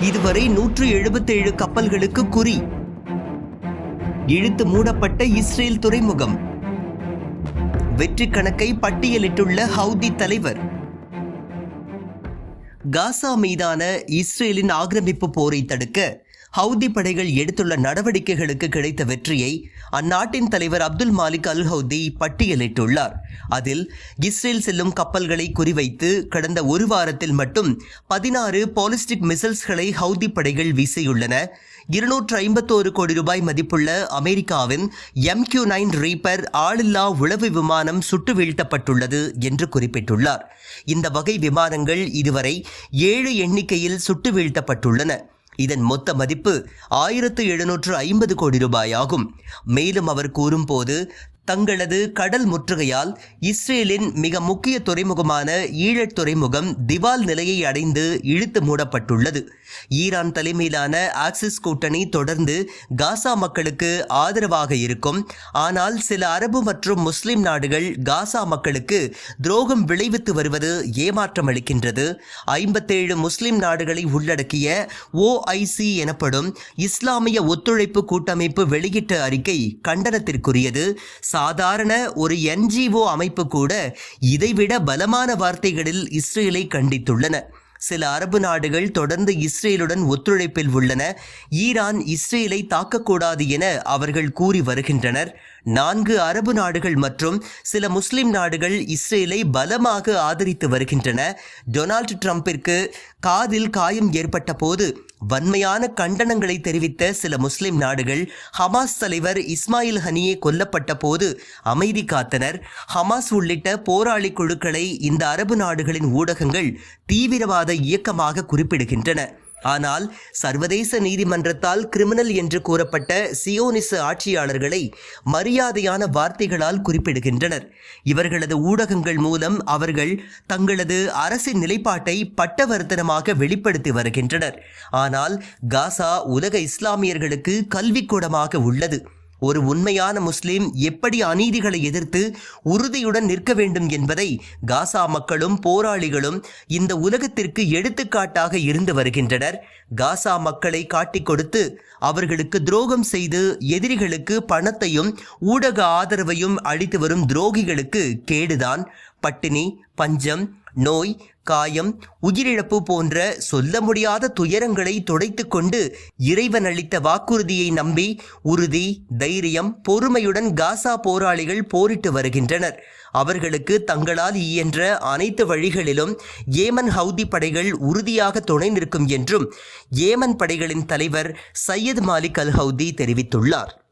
இதுவரை நூற்று எழுபத்தேழு கப்பல்களுக்கு குறி. இழுத்து மூடப்பட்ட இஸ்ரேல் துறைமுகம். வெற்றி கணக்கை பட்டியலிட்டுள்ள ஹவுதி தலைவர். காசா மீதான இஸ்ரேலின் ஆக்கிரமிப்பு போரை தடுக்க ஹவுதி படைகள் எடுத்துள்ள நடவடிக்கைகளுக்கு கிடைத்த வெற்றியை அந்நாட்டின் தலைவர் அப்துல் மாலிக் அல் ஹவுதி பட்டியலிட்டுள்ளார். அதில் இஸ்ரேல் செல்லும் கப்பல்களை குறிவைத்து கடந்த ஒரு வாரத்தில் மட்டும் பதினாறு பாலிஸ்டிக் மிசைல்ஸ்களை ஹவுதி படைகள் வீசியுள்ளன. இருநூற்று ஐம்பத்தோரு கோடி ரூபாய் மதிப்புள்ள அமெரிக்காவின் எம் கியூ நைன் ரீப்பர் ஆளில்லா உளவு விமானம் சுட்டு வீழ்த்தப்பட்டுள்ளது என்று குறிப்பிட்டுள்ளார். இந்த வகை விமானங்கள் இதுவரை ஏழு எண்ணிக்கையில் சுட்டு வீழ்த்தப்பட்டுள்ளன இதன் மொத்த மதிப்பு ஆயிரத்து எழுநூற்று ஐம்பது கோடி ரூபாய் ஆகும் மேலும் அவர் கூறும்போது தங்களது கடல் முற்றுகையால் இஸ்ரேலின் மிக முக்கிய துறைமுகமான ஈழத் துறைமுகம் திவால் நிலையை அடைந்து இழுத்து மூடப்பட்டுள்ளது. ஈரான் தலைமையிலான ஆக்சிஸ் கூட்டணி தொடர்ந்து காசா மக்களுக்கு ஆதரவாக இருக்கும். ஆனால் சில அரபு மற்றும் முஸ்லிம் நாடுகள் காசா மக்களுக்கு துரோகம் விளைவித்து வருவது ஏமாற்றம் அளிக்கின்றது. ஐம்பத்தேழு முஸ்லிம் நாடுகளை உள்ளடக்கிய ஓஐசி எனப்படும் இஸ்லாமிய ஒத்துழைப்பு கூட்டமைப்பு வெளியிட்ட அறிக்கை கண்டனத்திற்குரியது. சாதாரண ஒரு என்ஜிஓ அமைப்பு கூட இதைவிட பலமான வார்த்தைகளில் இஸ்ரேலை கண்டித்துள்ளன. சில அரபு நாடுகள் தொடர்ந்து இஸ்ரேலுடன் ஒத்துழைப்பில் உள்ளன. ஈரான் இஸ்ரேலை தாக்கக்கூடாது என அவர்கள் கூறி வருகின்றனர். நான்கு அரபு நாடுகள் மற்றும் சில முஸ்லிம் நாடுகள் இஸ்ரேலை பலமாக ஆதரித்து வருகின்றன. டொனால்டு ட்ரம்பிற்கு காதில் காயம் ஏற்பட்ட போது வன்மையான கண்டனங்களை தெரிவித்த சில முஸ்லிம் நாடுகள் ஹமாஸ் தலைவர் இஸ்மாயில் ஹனியே கொல்லப்பட்ட போது அமைதி காத்தனர். ஹமாஸ் உள்ளிட்ட போராளி குழுக்களை இந்த அரபு நாடுகளின் ஊடகங்கள் தீவிரவாத இயக்கமாக குறிப்பிடுகின்றன. ஆனால் சர்வதேச நீதிமன்றத்தால் கிரிமினல் என்று கூறப்பட்ட சியோனிச ஆட்சியாளர்களை மரியாதையான வார்த்தைகளால் குறிப்பிடுகின்றனர். இவர்களது ஊடகங்கள் மூலம் அவர்கள் தங்களது அரசின் நிலைப்பாட்டை பட்டவர்த்தனமாக வெளிப்படுத்தி வருகின்றனர். ஆனால் காசா உலக இஸ்லாமியர்களுக்கு கல்விக்கூடமாக உள்ளது. ஒரு உண்மையான முஸ்லிம் எப்படி அநீதிகளை எதிர்த்து உறுதியுடன் நிற்க வேண்டும் என்பதை காசா மக்களும் போராளிகளும் இந்த உலகத்திற்கு எடுத்துக்காட்டாக இருந்து வருகின்றனர். காசா மக்களை காட்டிக் கொடுத்து அவர்களுக்கு துரோகம் செய்து எதிரிகளுக்கு பணத்தையும் ஊடக ஆதரவையும் அளித்து வரும் துரோகிகளுக்கு கேடுதான். பட்டினி பஞ்சம் நோய் காயம் உயிரிழப்பு போன்ற சொல்ல முடியாத துயரங்களை துடைத்து கொண்டு இறைவன் அளித்த வாக்குறுதியை நம்பி உறுதி தைரியம் பொறுமையுடன் காசா போராளிகள் போரிட்டு வருகின்றனர். அவர்களுக்கு தங்களால் இயன்ற அனைத்து வழிகளிலும் ஏமன் ஹவுதி படைகள் உறுதியாக துணை நிற்கும் என்றும் ஏமன் படைகளின் தலைவர் சையத் மாலிக் அல் ஹவுதி தெரிவித்துள்ளார்.